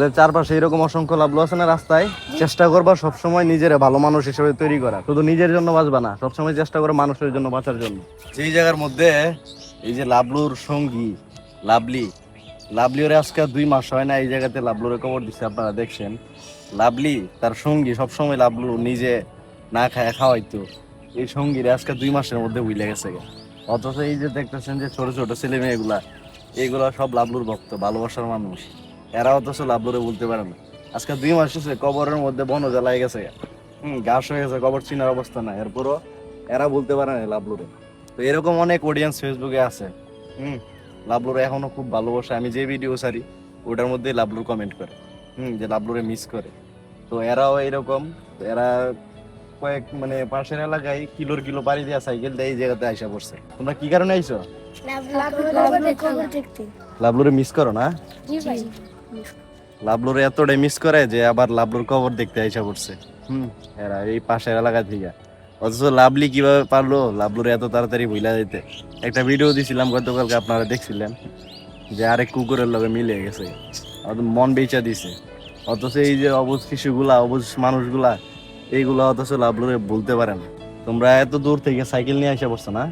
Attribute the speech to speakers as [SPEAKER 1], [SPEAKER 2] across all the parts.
[SPEAKER 1] ওদের চারপাশে এরকম অসংখ্য লাভলু আছে না রাস্তায়? চেষ্টা করবা সবসময় নিজের ভালো মানুষ হিসেবে তৈরি করা। শুধু নিজের জন্য বাঁচবা না সবসময় চেষ্টা করো মানুষের জন্য বাঁচার জন্য। যেই জায়গার মধ্যে এই যে লাভলুর সঙ্গী লাভলি লাভলি ওরে আজকে দুই মাস হয় না এই জায়গাতে লাভলুরে খবর দিচ্ছে আপনারা দেখছেন। লাভলি তার সঙ্গী সবসময় লাভলু নিজে না খায় খাওয়াইতো। এই সঙ্গীরা আজকে দুই মাসের মধ্যে উইলে গেছে অথচ এই যে দেখতেছেন যে ছোট ছোট ছেলে মেয়েগুলা এগুলা সব লাভলুর ভক্ত ভালোবাসার মানুষ। এরা অথচ লাভলুরে বলতে পারে না। আজকে দুই মাস হচ্ছে কবরের মধ্যে বন জ্বালাই গেছে। হম ঘাস হয়ে গেছে কবর চিনার অবস্থা না এরপরও এরা বলতে পারে না লাভলুরে তো এরকম অনেক অডিয়েন্স ফেসবুকে আছে। হুম লাভলুরে এখনও খুব ভালোবাসে। আমি যে ভিডিও সারি ওটার মধ্যে লাভলুর কমেন্ট করে। হুম যে লাভলুরে মিস করে। তো এরাও এরকম এরা কয়েক মানে পাশের এলাকায় কিলোর কিলো পাড়ি দেওয়া সাইকেল দিয়ে এই জায়গাতে আইসা পড়ছে। তোমরা কি কারণে আইসো লাভলুরে মিস করো না? লাভলুর এতটাই মিস করে যে আবার লাভলুর কবর দেখতে আইসা পড়ছে। হুম এরা এই পাশের এলাকা থেকে। অথচ লাভলি কীভাবে পারল? লাভলুর এত তাড়াতাড়ি ভুলা দিতে। একটা ভিডিও দিছিলাম গতকালকে আপনারা দেখছিলেন যে আরেক কুকুরের লগে মিলে গেছে। অত মন বেচা দিছে। অথচ এই যে অবুজ শিশুগুলা অবুজ মানুষগুলা এইগুলা অথচ লাভলুরে বলতে পারে না। তোমরা এত দূর থেকে সাইকেল নিয়ে আসা পড়ছো না?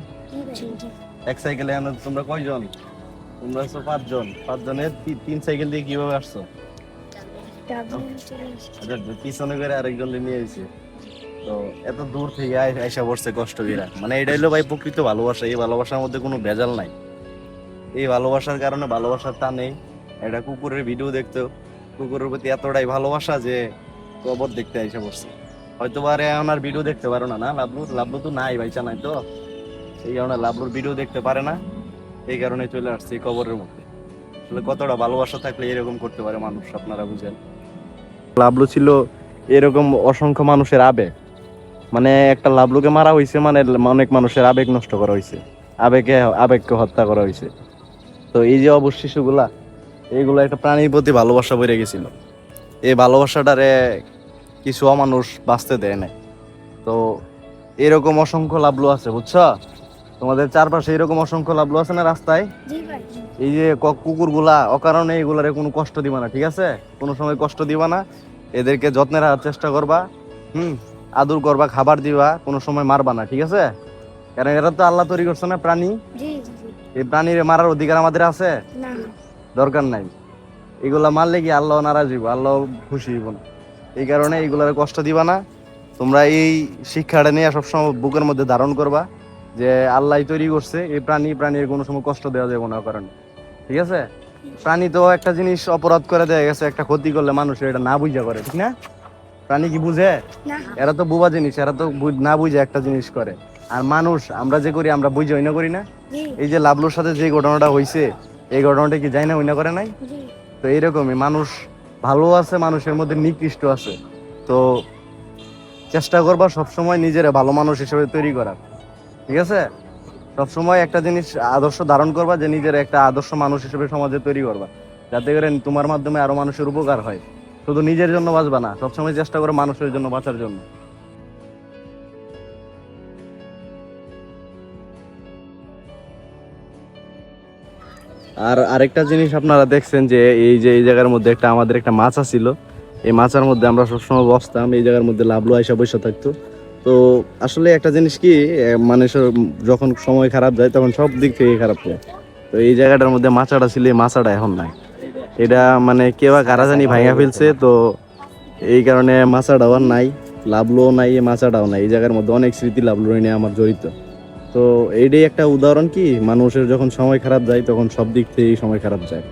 [SPEAKER 1] এক সাইকেলে আনো তোমরা কয়জন? তোমরা আছো পাঁচজন। পাঁচজনের তিন সাইকেল দিয়ে কীভাবে আসছো? আচ্ছা, পিছনে করে আরেকজন নিয়ে এসেছে তো এত দূর থেকে আই- আইসা পড়ছে কষ্ট কইরা। মানে এটা হলো ভাই প্রকৃত ভালোবাসা। এই ভালোবাসার মধ্যে কোনো ভেজাল নাই। এই ভালোবাসার কারণে ভালোবাসার নেই এটা কুকুরের ভিডিও দেখতো। কুকুরের প্রতি এতটাই ভালোবাসা যে কবর দেখতে আইসা পড়ছে। হয়তো পারে আর ভিডিও দেখতে পারো না না? লাভলু লাভলু তো নাই ভাইচা নাই তো। এই কারণে লাভলুর ভিডিও দেখতে পারে না। এই কারণে চলে আসছে কবরের মধ্যে। আসলে কতটা ভালোবাসা থাকলে এরকম করতে পারে মানুষ, আপনারা বুঝেন। লাভলু ছিল এরকম অসংখ্য মানুষের আবেগ। মানে একটা লাভলুকে মারা হয়েছে মানে অনেক মানুষের আবেগ নষ্ট করা হয়েছে আবেগে, আবেগকে হত্যা করা হয়েছে তো এই যে অবশ শিশুগুলা, এইগুলা একটা প্রাণীর প্রতি ভালোবাসা বেড়ে গেছিল। এই ভালোবাসাটারে কিছু অমানুষ বাঁচতে দেয় না তো এরকম অসংখ্য লাভলু আছে, বুঝছ? তোমাদের চারপাশে এরকম অসংখ্য লাভলু আছে না রাস্তায়? এই যে ক- কুকুরগুলা অকারণে এগুলারে কোনো কষ্ট দিবা না ঠিক আছে? কোনো সময় কষ্ট দিবা না। এদেরকে যত্নে রাখার চেষ্টা করবা হুম? আদর করবা খাবার দিবা কোনো সময় মারবা না ঠিক আছে? কারণ এরা তো আল্লাহ তৈরি করছে না প্রাণী? এই প্রাণীর মারার অধিকার আমাদের আছে? দরকার নাই। এগুলা মারলে কি আল্লাহ নারাজ হইব? আল্লাহ খুশি হইব না। এই কারণে এগুলার কষ্ট দিবা না। তোমরা এই শিক্ষাটা নিয়ে সবসময় বুকের মধ্যে ধারণ করবা। যে আল্লাহ তৈরি করছে এই প্রাণী প্রাণীর কোনো সময় কষ্ট দেওয়া যাবে না কারণে ঠিক আছে? প্রাণী তো একটা জিনিস অপরাধ করে দেয়া গেছে একটা ক্ষতি করলে মানুষের এটা না বুঝা করে ঠিক না? প্রাণী কি বুঝে? এরা তো বুবা জিনিস এরা তো না বুঝে একটা জিনিস করে। আর মানুষ আমরা যে করি আমরা বুঝে না করি না? এই যে লাভলুর সাথে যে ঘটনাটা হয়েছে এই ঘটনাটা কি যাই না হইনা করে নাই? তো এইরকমই মানুষ ভালো আছে মানুষের মধ্যে নিকৃষ্ট আছে। তো চেষ্টা করবা সবসময় নিজেরা ভালো মানুষ হিসেবে তৈরি করার। ঠিক আছে? সবসময় একটা জিনিস আদর্শ ধারণ করবা যে নিজের একটা আদর্শ মানুষ হিসেবে সমাজে তৈরি করবা। যাতে করে তোমার মাধ্যমে আরও মানুষের উপকার হয়। শুধু নিজের জন্য বাঁচবা না, সবসময় চেষ্টা করো মানুষের জন্য বাঁচার জন্য। আর আরেকটা জিনিস আপনারা দেখছেন যে এই যে এই জায়গার মধ্যে একটা আমাদের একটা মাছা ছিল এই মাচার মধ্যে আমরা সবসময় বসতাম, এই জায়গার মধ্যে লাভলু আইসা বসে থাকতো। তো আসলে একটা জিনিস কি মানুষের যখন সময় খারাপ যায়, তখন সব দিক থেকে খারাপ যায় তো এই জায়গাটার মধ্যে মাচাটা ছিল মাচাটা এখন নাই। এটা মানে কেউ কারা জানি ভাঙা ফেলছে, তো এই কারণে মাচাটাও আর নাই, লাভলুও নাই, এই মাচাটাও নাই। এই জায়গার মধ্যে অনেক স্মৃতি লাভলু নিয়ে আমার জড়িত। তো এইটাই একটা উদাহরণ কি, মানুষের যখন সময় খারাপ যায়, তখন সব দিক থেকেই সময় খারাপ যায়।